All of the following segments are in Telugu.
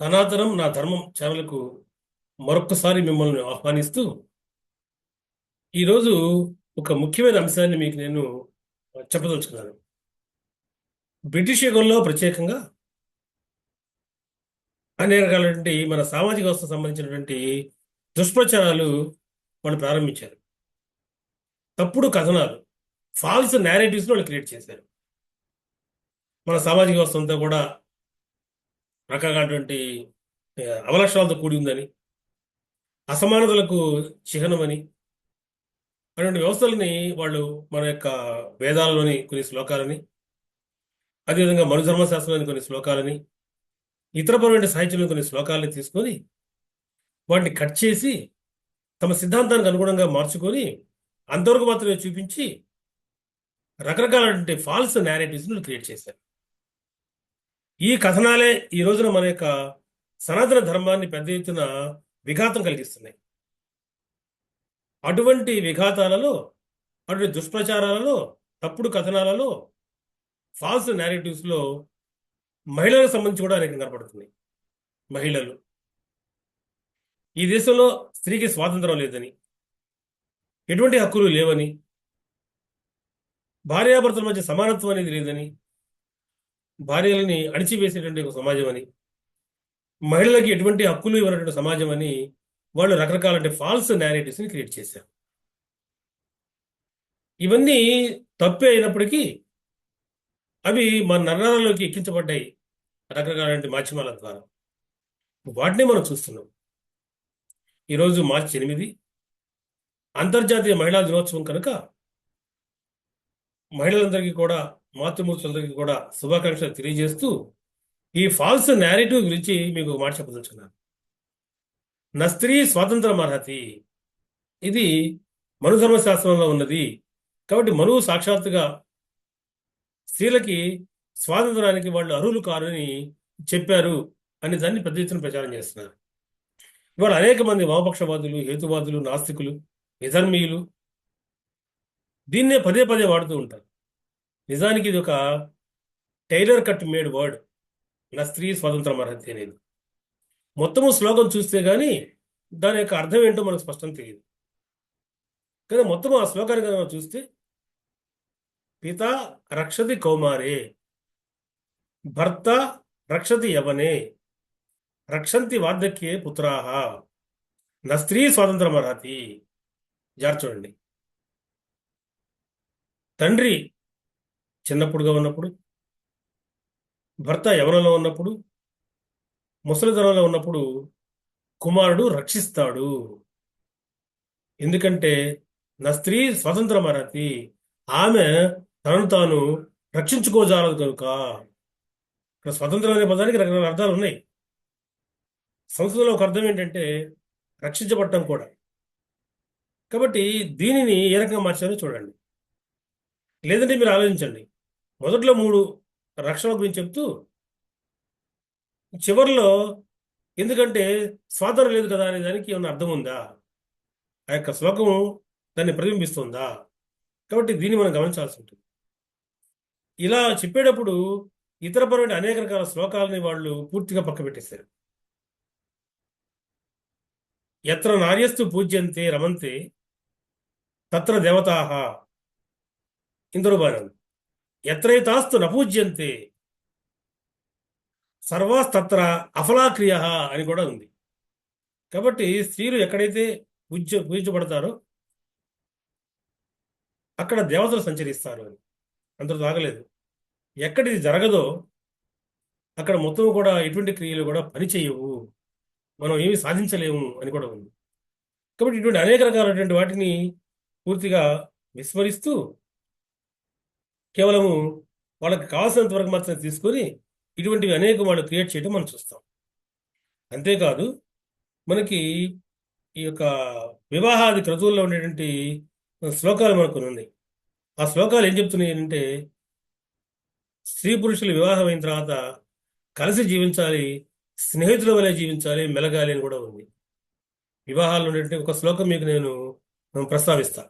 సనాతనం నా ధర్మం ఛానల్కు మరొక్కసారి మిమ్మల్ని ఆహ్వానిస్తూ ఈరోజు ఒక ముఖ్యమైన అంశాన్ని మీకు నేను చెప్పదలుచుకున్నాను. బ్రిటిష్ యుగంలో ప్రత్యేకంగా అనేక రకాలటువంటి మన సామాజిక వ్యవస్థకు సంబంధించినటువంటి దుష్ప్రచారాలు వాళ్ళు ప్రారంభించారు. తప్పుడు కథనాలు ఫాల్స్ నేరేటివ్స్ వాళ్ళు క్రియేట్ చేశారు. మన సామాజిక వ్యవస్థ అంతా కూడా రకరకాలటువంటి అవలక్షణాలతో కూడి ఉందని అసమానతలకు చిహ్నమని అటువంటి వ్యవస్థలని వాళ్ళు మన యొక్క వేదాలలోని కొన్ని శ్లోకాలని అదేవిధంగా మనుధర్మశాస్త్రంలోని కొన్ని శ్లోకాలని ఇతరపరమైన సాహిత్యంలోని కొన్ని శ్లోకాలని తీసుకొని వాటిని కట్ చేసి తమ సిద్ధాంతానికి అనుగుణంగా మార్చుకొని అంతవరకు మాత్రమే చూపించి రకరకాలటువంటి ఫాల్స్ నేరేటివ్స్ను క్రియేట్ చేశారు. ఈ కథనాలే ఈ రోజున మన యొక్క సనాతన ధర్మాన్ని పెద్ద ఎత్తున విఘాతం కలిగిస్తున్నాయి. అటువంటి విఘాతాలలో అటువంటి దుష్ప్రచారాలలో తప్పుడు కథనాలలో ఫాల్స్ నేరేటివ్స్లో మహిళలకు సంబంధించి కూడా అనేక కనపడుతున్నాయి. మహిళలు. ఈ దేశంలో స్త్రీకి స్వాతంత్రం లేదని ఎటువంటి హక్కులు లేవని భార్యాభర్తల మధ్య సమానత్వం అనేది లేదని భార్యలని అణిచివేసేటువంటి ఒక సమాజం అని మహిళలకి ఎటువంటి హక్కులు ఇవ్వనటువంటి సమాజం అని వాళ్ళు రకరకాల ఫాల్స్ నేరేటివ్స్ని క్రియేట్ చేశారు. ఇవన్నీ తప్పే అయినప్పటికీ అవి మన నరాలలోకి ఎక్కించబడ్డాయి రకరకాల మాధ్యమాల ద్వారా. వాటిని మనం చూస్తున్నాం. ఈరోజు మార్చి ఎనిమిది అంతర్జాతీయ మహిళా దినోత్సవం కనుక మహిళలందరికీ కూడా మాతృమూర్తులందరికీ కూడా శుభాకాంక్షలు తెలియజేస్తూ ఈ ఫాల్స్ నేరేటివ్ గురించి మీకు మాట చెప్పదలుచుకున్నాను. నా స్త్రీ స్వాతంత్రం అర్హతి. ఇది మనుధర్మ శాస్త్రంలో ఉన్నది. కాబట్టి మనువు సాక్షాత్తుగా స్త్రీలకి స్వాతంత్రానికి వాళ్ళు అర్హులు కారని చెప్పారు అని దాన్ని పెద్ద ఎత్తున ప్రచారం చేస్తున్నారు. ఇవాళ అనేక మంది వామపక్షవాదులు హేతువాదులు నాస్తికులు విధర్మీయులు దీన్నే పదే పదే వాడుతూ ఉంటారు. నిజానికి ఇది ఒక టైలర్ కట్ మేడ్ వర్డ్. నా స్త్రీ స్వాతంత్రం అర్హత అనేది మొత్తము శ్లోకం చూస్తే కానీ దాని యొక్క అర్థం ఏంటో మనకు స్పష్టం తెలియదు. కానీ మొత్తం ఆ శ్లోకాన్ని కనుక చూస్తే పిత రక్షతి కౌమారే భర్త రక్షతి యవనే రక్షంతి వార్ధక్యే పుత్రాహ నా స్త్రీ స్వాతంత్రం అర్హతి. జాగ్రత్త చూడండి. తండ్రి చిన్నప్పుడుగా ఉన్నప్పుడు భర్త యవనంలో ఉన్నప్పుడు ముసలిధనంలో ఉన్నప్పుడు కుమారుడు రక్షిస్తాడు. ఎందుకంటే నా స్త్రీ స్వతంత్రం ఆమె తనను తాను రక్షించుకోజాలదు కనుక. ఇక్కడ స్వతంత్రం అనే పదానికి రకరకాల అర్థాలు ఉన్నాయి. సంస్కృతంలో ఒక అర్థం ఏంటంటే రక్షించబడటం కూడా. కాబట్టి దీనిని ఏ రకంగా మార్చారో చూడండి. లేదంటే మీరు ఆలోచించండి. మొదట్లో మూడు రక్షణ గురించి చెప్తూ చివరిలో ఎందుకంటే స్వాతంత్రం లేదు కదా అనే దానికి ఏమైనా అర్థం ఉందా? ఆ యొక్క శ్లోకం దాన్ని ప్రతిబింబిస్తుందా? కాబట్టి దీన్ని మనం గమనించాల్సి ఉంటుంది. ఇలా చెప్పేటప్పుడు ఇతరపరమైన అనేక రకాల శ్లోకాలని వాళ్ళు పూర్తిగా పక్క పెట్టేశారు. ఎత్ర నార్యస్తు పూజ్యంతే రమంతే తత్ర దేవతాహ ఇందరు బాణం ఎత్రైతాస్తు నపూజ్యంతే సర్వాస్తత్ర అఫలాక్రియ అని కూడా ఉంది. కాబట్టి స్త్రీలు ఎక్కడైతే పూజ్య పూజించబడతారో అక్కడ దేవతలు సంచరిస్తారు అని. అందరూ తాగలేదు. ఎక్కడిది జరగదో అక్కడ మొత్తం కూడా ఎటువంటి క్రియలు కూడా పని చేయవు. మనం ఏమి సాధించలేము అని కూడా ఉంది. కాబట్టి ఇటువంటి అనేక రకాలైనటువంటి వాటిని పూర్తిగా విస్మరిస్తూ కేవలము వాళ్ళకి కావాల్సినంత వరకు మాత్రమే తీసుకొని ఇటువంటివి అనేక వాళ్ళు క్రియేట్ చేయడం మనం చూస్తాం. అంతేకాదు మనకి ఈ యొక్క వివాహాది క్రతువుల్లో ఉండేటువంటి శ్లోకాలు మనకు ఉన్నాయి. ఆ శ్లోకాలు ఏం చెప్తున్నాయి అంటే స్త్రీ పురుషులు వివాహం అయిన తర్వాత కలిసి జీవించాలి స్నేహితుల వలె జీవించాలి మెలగాలి అని కూడా ఉంది. వివాహాలు ఉండేటువంటి ఒక శ్లోకం మీకు నేను ప్రస్తావిస్తా.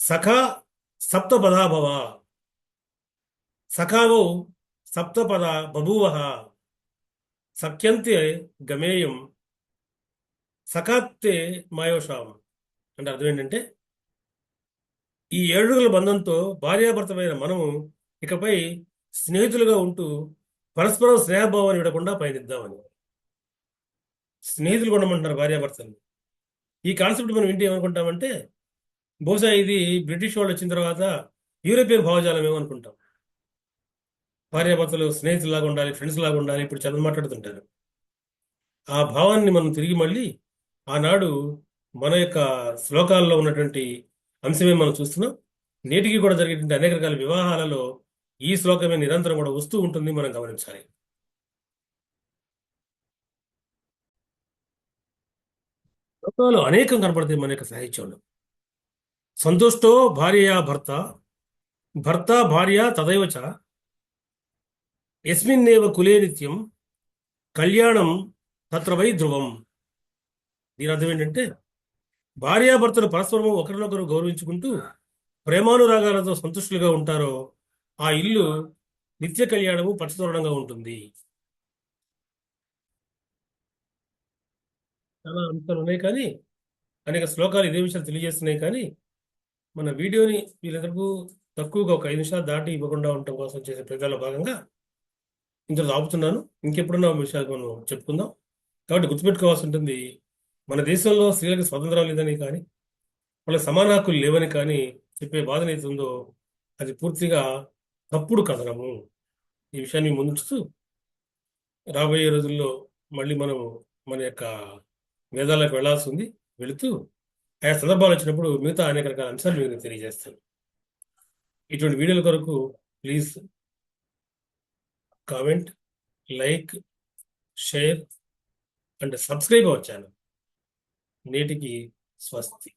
సఖా సప్తపదాభవ. సఖావో సప్తపద బభూవ. సఖ్యంతే గమేయం. సఖాత్తే మాయోషాం. అంటే అర్థం ఏంటంటే ఈ ఏడుగుల బంధంతో భార్యాభర్తమైన మనము ఇకపై స్నేహితులుగా ఉంటూ పరస్పరం స్నేహభావాన్ని విడకుండా పయనిద్దామని. స్నేహితులు ఉండమంటున్నారు భార్యాభర్తలు ఈ కాన్సెప్ట్ మనం ఏంటి ఏమనుకుంటామంటే బహుశా ఇది బ్రిటిష్ వాళ్ళు వచ్చిన తర్వాత యూరోపియన్ భావజాలం ఏమనుకుంటాం? భార్యాభర్తలు స్నేహితులాగా ఉండాలి ఫ్రెండ్స్ లాగా ఉండాలి ఇప్పుడు చదువు మాట్లాడుతుంటారు. ఆ భావాన్ని మనం తిరిగి మళ్ళీ ఆనాడు మన యొక్క శ్లోకాల్లో ఉన్నటువంటి అంశమే మనం చూస్తున్నాం. నేటికి కూడా జరిగేటువంటి అనేక రకాల వివాహాలలో ఈ శ్లోకమే నిరంతరం కూడా వస్తూ ఉంటుంది మనం గమనించాలి. శ్లోకాలు అనేకం కనపడతాయి మన యొక్క సాహిత్యంలో. సంతుష్టో భార్యయా భర్త భర్త భార్య తదైవ చ యస్మిన్నేవ కులే నిత్యం కళ్యాణం తత్ర వై ధ్రువం. దీని అర్థం ఏంటంటే భార్యాభర్తలు పరస్పరం ఒకరినొకరు గౌరవించుకుంటూ ప్రేమానురాగాలతో సంతుష్టులుగా ఉంటారో ఆ ఇల్లు నిత్య కళ్యాణము పచ్చతోరణంగా ఉంటుంది. చాలా అంశాలు ఉన్నాయి కానీ అనేక శ్లోకాలు ఇదే విషయాలు తెలియజేస్తున్నాయి కానీ మన వీడియోని వీళ్ళందరికీ తక్కువగా ఒక ఐదు నిమిషాలు దాటి ఇవ్వకుండా ఉండటం కోసం చేసే ప్రయత్నాల్లో భాగంగా ఇంత ఆపుతున్నాను. ఇంకెప్పుడన్నా విషయాలు మనం చెప్పుకుందాం. కాబట్టి గుర్తుపెట్టుకోవాల్సి ఉంటుంది మన దేశంలో స్త్రీలకు స్వతంత్రం లేదని కానీ వాళ్ళకి సమాన హక్కులు లేవని కానీ చెప్పే బాధ ఏదైతే ఉందో అది పూర్తిగా తప్పుడు కథనము. ఈ విషయాన్ని ముందుంచుతూ రాబోయే రోజుల్లో మళ్ళీ మనం మన యొక్క వేదాలకు వెళ్ళాల్సి ఉంది. వెళుతూ ఆయా సందర్భాలు వచ్చినప్పుడు మిగతా అనేక రకాల అంశాలు మీకు తెలియజేస్తాను. ఇటువంటి వీడియోల కొరకు please comment like share and subscribe our channel నేటికి స్వస్తి.